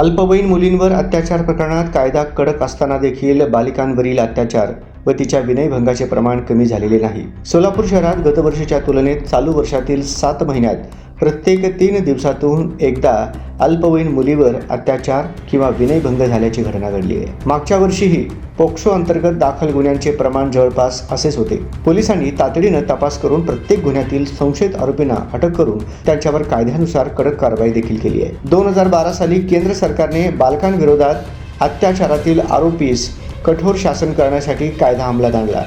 अल्पवयीन मुलींवर अत्याचार प्रकरणात कायदा कडक असताना देखील बालिकांवरील अत्याचार व तिच्या विनयभंगाचे प्रमाण कमी झालेले नाही. सोलापूर शहरात गतवर्षीच्या तुलनेत चालू वर्षातील सात महिन्यात प्रत्येक तीन दिवसातून एकदा अल्पवयीन मुलीवर अत्याचार किंवा विनयभंग झाल्याची घटना घडली आहे. मागच्या वर्षीही पोक्सो अंतर्गत दाखल गुन्ह्यांचे प्रमाण जवळपास असेच होते. पोलिसांनी तातडीनं तपास करून प्रत्येक गुन्ह्यातील संशयित आरोपींना अटक करून त्यांच्यावर कायद्यानुसार कडक कारवाई देखील केली आहे. दोन हजार बारा साली केंद्र सरकारने बालकांविरोधात अत्याचारातील आरोपीस कठोर शासन करण्यासाठी कायदा अंमलात आणला.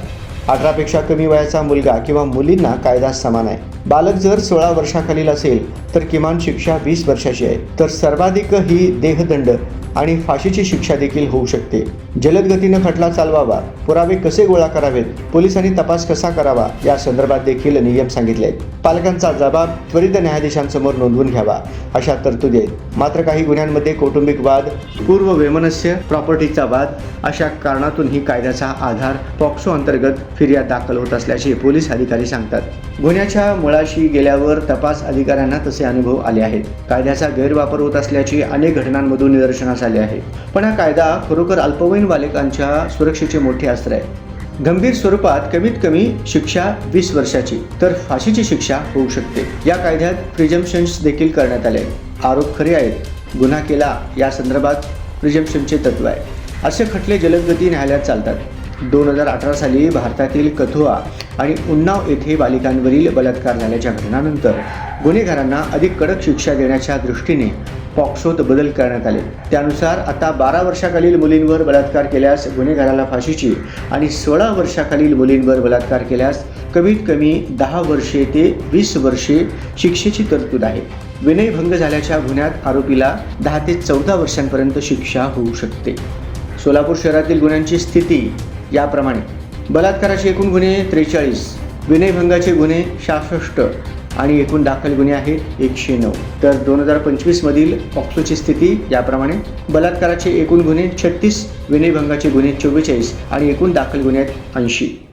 अठरापेक्षा कमी वयाचा मुलगा किंवा मुलींना कायदा समान आहे. बालक जर सोळा वर्षाखालील असेल तर किमान शिक्षा वीस वर्षाची आहे. तर सर्वाधिक ही देहदंड आणि फाशीची शिक्षा देखील होऊ शकते. जलद गतीनं खटला चालवावा पुरावे कसे गोळा करावेत पोलिसांनी तपास कसा करावा या संदर्भात देखील नियम सांगितले. आहेत पालकांचा जबाब त्वरित न्यायाधीशांसमोर नोंदवून घ्यावा अशा तरतुदी आहेत. मात्र काही गुन्ह्यांमध्ये कौटुंबिक वाद पूर्व वैमनस्य प्रॉपर्टीचा वाद अशा कारणातून ही कायद्याचा आधार पॉक्सो अंतर्गत फिर्याद दाखल होत असल्याचे पोलीस अधिकारी सांगतात. गुन्ह्याच्या मुळाशी गेल्यावर तपास अधिकाऱ्यांना तसे अनुभव आले आहेत. कायद्याचा गैरवापर होत असल्याची अनेक घटनांमधून निदर्शनास आले आहे. पण हा कायदा खरोखर अल्पवयीन बालकांच्या सुरक्षेचे मोठे अस्त्र आहे. गंभीर स्वरूपात कमीत कमी शिक्षा वीस वर्षाची तर फाशीची शिक्षा होऊ शकते. या कायद्यात प्रिजम्पशन्स देखील करण्यात आले आरोप खरे आहेत. गुन्हा केला या संदर्भात प्रिजम्पशनचे तत्व आहे. असे खटले जलदगती न्यायालयात चालतात. दोन हजार अठरा साली भारतातील कथुआ आणि उन्नाव येथे बालिकांवरील बलात्कार झाल्याच्या घटनानंतर गुन्हेगारांना अधिक कडक शिक्षा देण्याच्या दृष्टीने पॉक्सोत बदल करण्यात आले. त्यानुसार आता बारा वर्षाखालील मुलींवर बलात्कार केल्यास गुन्हेगाराला फाशीची आणि सोळा वर्षाखालील मुलींवर बलात्कार केल्यास कमीत कमी दहा वर्षे ते वीस वर्षे शिक्षेची तरतूद आहे. विनयभंग झाल्याच्या गुन्ह्यात आरोपीला दहा ते चौदा वर्षांपर्यंत शिक्षा होऊ शकते. सोलापूर शहरातील गुन्ह्यांची स्थिती याप्रमाणे. बलात्काराचे एकूण गुन्हे त्रेचाळीस विनयभंगाचे गुन्हे सहासष्ट आणि एकूण दाखल गुन्हे आहेत एकशे नऊ. तर दोन हजार पंचवीसमधील पॉक्सोची स्थिती याप्रमाणे. बलात्काराचे एकूण गुन्हे छत्तीस विनयभंगाचे गुन्हे चव्वेचाळीस आणि एकूण दाखल गुन्हे आहेत ऐंशी.